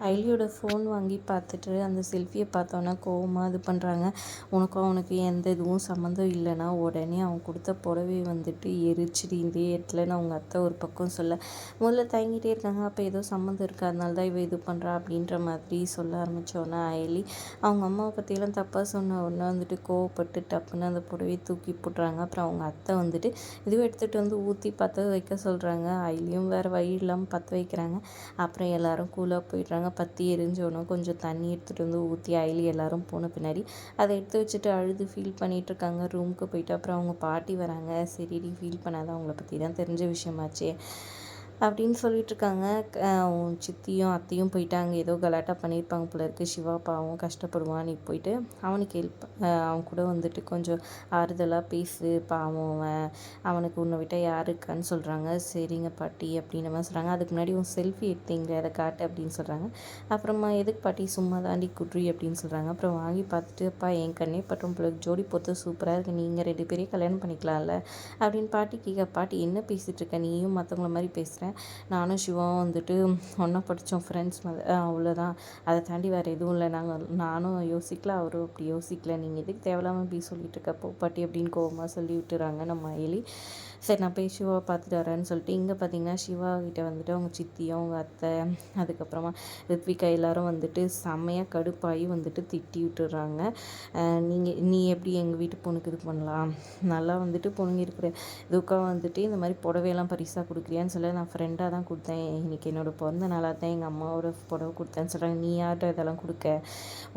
ஐலியோட phone வாங்கி பார்த்துட்டு அந்த செல்ஃபியை பார்த்தோன்னா கோவமாக இது பண்ணுறாங்க உனக்கும் அவனுக்கு எந்த இதுவும் சம்மந்தம் இல்லைன்னா உடனே அவன் கொடுத்த புடவை வந்துட்டு எரிச்சிட்டு இதே இடத்துலன்னு அவங்க அத்தை ஒரு பக்கம் சொல்ல முதல்ல தயங்கிட்டே இருக்காங்க அப்போ ஏதோ சம்மந்தம் இருக்குது அதனால தான் இவ இது பண்ணுறா அப்படின்ற மாதிரி சொல்ல ஆரம்பித்தோன்னே அயலி அவங்க அம்மாவை பற்றியெல்லாம் தப்பாக சொன்ன உடனே வந்துட்டு கோவப்பட்டு டப்புன்னு அந்த புடவையை தூக்கி போட்டுறாங்க. அப்புறம் அவங்க அத்தை வந்துட்டு இதுவும் எடுத்துகிட்டு வந்து ஊற்றி பற்ற வைக்க சொல்கிறாங்க அயலியும் வேறு வழி இல்லாமல் பற்ற வைக்கிறாங்க. அப்புறம் எல்லோரும் கூலாக போயிடுறாங்க. பாருங்கள் பற்றி எரிஞ்சோன்னே கொஞ்சம் தண்ணி எடுத்துகிட்டு வந்து ஊற்றி அயலி எல்லோரும் போன பின்னாடி அதை எடுத்து வச்சுட்டு அழுது ஃபீல் பண்ணிகிட்ருக்காங்க ரூமுக்கு போயிட்டு அப்புறம் அவங்க பாட்டி வராங்க. சரிடி ஃபீல் பண்ணாத அவங்கள பற்றி தான் தெரிஞ்ச விஷயமாச்சே. அப்படின்னு சொல்லிகிட்ருக்காங்க சித்தியும் அத்தையும் போயிட்டாங்க. ஏதோ கலாட்டா பண்ணியிருப்பாங்க போல இருக்குது சிவா பாவம் கஷ்டப்படுவான் நீ போயிட்டு அவனுக்கு ஹெல்ப் அவன் கூட வந்துட்டு கொஞ்சம் ஆறுதலாக பேசு பாவம் அவன் அவனுக்கு உன்னை விட்டால் யார் இருக்கான்னு சொல்கிறாங்க சரிங்க பாட்டி அப்படின்ற மாதிரி சொல்கிறாங்க அதுக்கு முன்னாடி உன் செல்ஃபி எடுத்தீங்களே அதை காட்டு அப்படின்னு சொல்கிறாங்க அப்புறமா எதுக்கு பாட்டி சும்மா தாண்டி குட்ரி அப்படின்னு சொல்கிறாங்க அப்புறம் வாங்கி பார்த்துட்டு அப்பா என் கண்ணே பட்டும் பிள்ளைக்கு ஜோடி பொறுத்து சூப்பராக இருக்குது நீங்கள் ரெண்டு பேரையும் கல்யாணம் பண்ணிக்கலாம்ல? அப்படின்னு பாட்டி கேட்க பாட்டி என்ன பேசிகிட்டு இருக்க? நீயும் மற்றவங்கள மாதிரி பேசுகிறேன் பேசுகிறேன் நானும் சிவம் வந்துட்டு ஒன்றா படித்தோம் ஃப்ரெண்ட்ஸ் அவ்வளோதான் அதை தாண்டி வேறு எதுவும் இல்லை. நாங்கள் நானும் யோசிக்கல அவரும் அப்படி யோசிக்கல. நீங்கள் எதுக்கு தேவையில்லாமல் இப்படி சொல்லிட்டு இருக்க? போப்பாட்டி பாட்டி அப்படின்னு கோபமாக சொல்லி விட்டுறாங்க நம்ம எலி சரி நான் போய் சிவா பார்த்துட்டு வரேன்னு சொல்லிட்டு இங்கே பார்த்தீங்கன்னா சிவா கிட்டே வந்துட்டு அவங்க சித்தியும் அவங்க அத்தை அதுக்கப்புறமா ரித்விகா எல்லோரும் வந்துட்டு செம்மையாக கடுப்பாகி வந்துட்டு திட்டி விட்டுறாங்க. நீங்கள் நீ எப்படி எங்கள் வீட்டு பொண்ணுக்கு இது பண்ணலாம்? நல்லா வந்துட்டு பொண்ணுங்க இருக்கிற இதுக்காக வந்துட்டு இந்த மாதிரி புடவையெல்லாம் பரிசாக கொடுக்குறியான்னு சொல்ல நான் ஃப்ரெண்டாக தான் கொடுத்தேன். இன்றைக்கி என்னோடய பிறந்த நாளாக தான் எங்கள் அம்மாவோட புடவை கொடுத்தேன்னு சொல்கிறாங்க நீ யார்கிட்ட இதெல்லாம் கொடுக்க?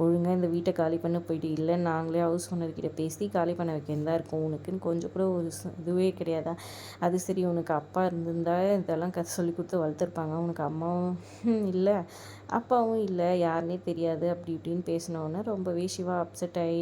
ஒழுங்காக இந்த வீட்டை காலி பண்ண போயிட்டு இல்லை நாங்களே ஹவுஸ் ஓனர்கிட்ட பேசி காலி பண்ண வைக்கிறதா தான் இருக்கும். உனக்குன்னு கொஞ்சம் கூட ஒரு இதுவே கிடையாதா? அது சரி உனக்கு அப்பா இருந்திருந்தா இதெல்லாம் க சொல்லி கொடுத்து வளர்த்துருப்பாங்க. உனக்கு அம்மாவும் இல்லை. அப்பாவும் இல்லை யாருனே தெரியாது. அப்படி இப்படின்னு பேசினோன்னே ரொம்பவே சிவா அப்செட் ஆகி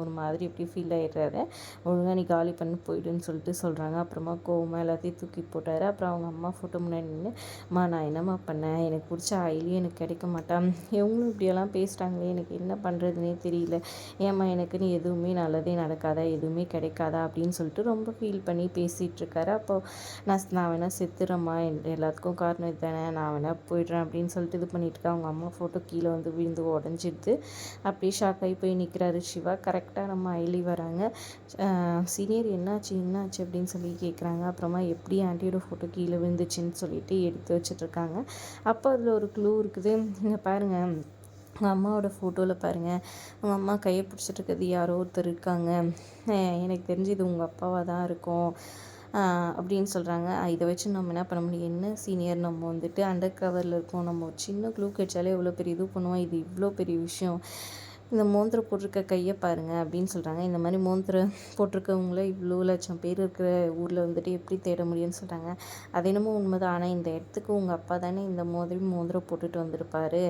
ஒரு மாதிரி எப்படி ஃபீல் ஆகிடுறாரு ஒழுங்காக நீ காலி பண்ணி போயிடுன்னு சொல்லிட்டு சொல்கிறாங்க அப்புறமா கோவமாக எல்லாத்தையும் தூக்கி போட்டார். அப்புறம் அவங்க அம்மா ஃபோட்டோ முன்னாடி நின்று அம்மா நான் என்னம்மா பண்ணேன்? எனக்கு பிடிச்ச ஆயிலையும் எனக்கு கிடைக்க மாட்டான். இவங்களும் இப்படியெல்லாம் பேசிட்டாங்களே எனக்கு என்ன பண்ணுறதுனே தெரியல. ஏம்மா நீ எதுவுமே நல்லதே நடக்காதா? எதுவுமே கிடைக்காதா? அப்படின்னு சொல்லிட்டு ரொம்ப ஃபீல் பண்ணி பேசிகிட்ருக்காரு அப்போது நான் நான் வேணால் செத்துறேம்மா. எல்லாத்துக்கும் காரணம் இதுதானே நான் வேணால் போயிடுறேன். அப்படின்னு சொல்லிட்டு இது பண்ணிட்டு இருக்கேன் அவங்க அம்மா ஃபோட்டோ கீழே வந்து விழுந்து உடஞ்சிடுது. அப்படியே ஷாக் ஆகி போய் நிற்கிறாரு சிவா. கரெக்டாக நம்ம ஐலி வராங்க. சீனியர் என்னாச்சு என்னாச்சு அப்படின்னு சொல்லி கேட்குறாங்க அப்புறமா எப்படி ஆண்டியோட ஃபோட்டோ கீழே விழுந்துச்சுன்னு சொல்லிட்டு எடுத்து வச்சிட்ருக்காங்க அப்போ அதில் ஒரு க்ளூ இருக்குது. இங்கே பாருங்கள் உங்கள் அம்மாவோட ஃபோட்டோவில் பாருங்கள் உங்கள் அம்மா கையை பிடிச்சிட்டு இருக்கிறது யாரோ ஒருத்தர் இருக்காங்க. எனக்கு தெரிஞ்சு இது உங்கள் அப்பாவாக தான் இருக்கும். அப்படின்னு சொல்கிறாங்க இதை வச்சு நம்ம என்ன பண்ண முடியும்? என்ன சீனியர் நம்ம வந்துட்டு அண்டர் கவரில் இருக்கோம். நம்ம சின்ன க்ளூ கிடைச்சாலே எவ்வளோ பெரிய இது பண்ணுவோம். இது இவ்வளோ பெரிய விஷயம். இந்த மோந்திரம் போட்டிருக்க கையை பாருங்கள் அப்படின்னு சொல்கிறாங்க இந்த மாதிரி மோந்திரம் போட்டிருக்கவங்கள இவ்வளோ லட்சம் பேர் இருக்கிற ஊரில் வந்துட்டு எப்படி தேட முடியும்னு சொல்கிறாங்க அது என்னமோ உண்மைதான். ஆனால் இந்த இடத்துக்கு உங்கள் அப்பா தானே இந்த மாதிரி மோந்திரம் போட்டுட்டு வந்திருப்பாரு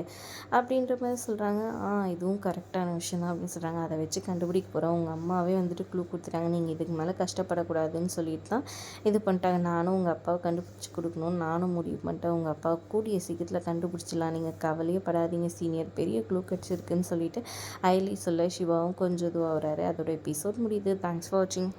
அப்படின்ற மாதிரி சொல்கிறாங்க ஆ இதுவும் கரெக்டான விஷயம் தான் அப்படின்னு சொல்கிறாங்க அதை வச்சு கண்டுபிடிக்க போகிறோம் உங்கள் அம்மாவே வந்துட்டு க்ளூ கொடுத்துட்டாங்க. நீங்கள் இதுக்கு மேலே கஷ்டப்படக்கூடாதுன்னு சொல்லிட்டு தான் இது பண்ணிட்டாங்க. நானும் உங்கள் அப்பாவை கண்டுபிடிச்சி கொடுக்கணும்னு நானும் முடிவு பண்ணிட்டேன். உங்கள் அப்பாவை கூடிய சீக்கிரத்தில் கண்டுபிடிச்சிடலாம். நீங்கள் கவலையே படாதீங்க. சீனியர் பெரிய க்ளூ கிடச்சிருக்குன்னு சொல்லிட்டு ஐலி சொல்ல சிவாவும் கொஞ்சம் இதுவாகிறாரு அதோட எபிசோட் முடியுது. தேங்க்ஸ் ஃபார் வாட்சிங்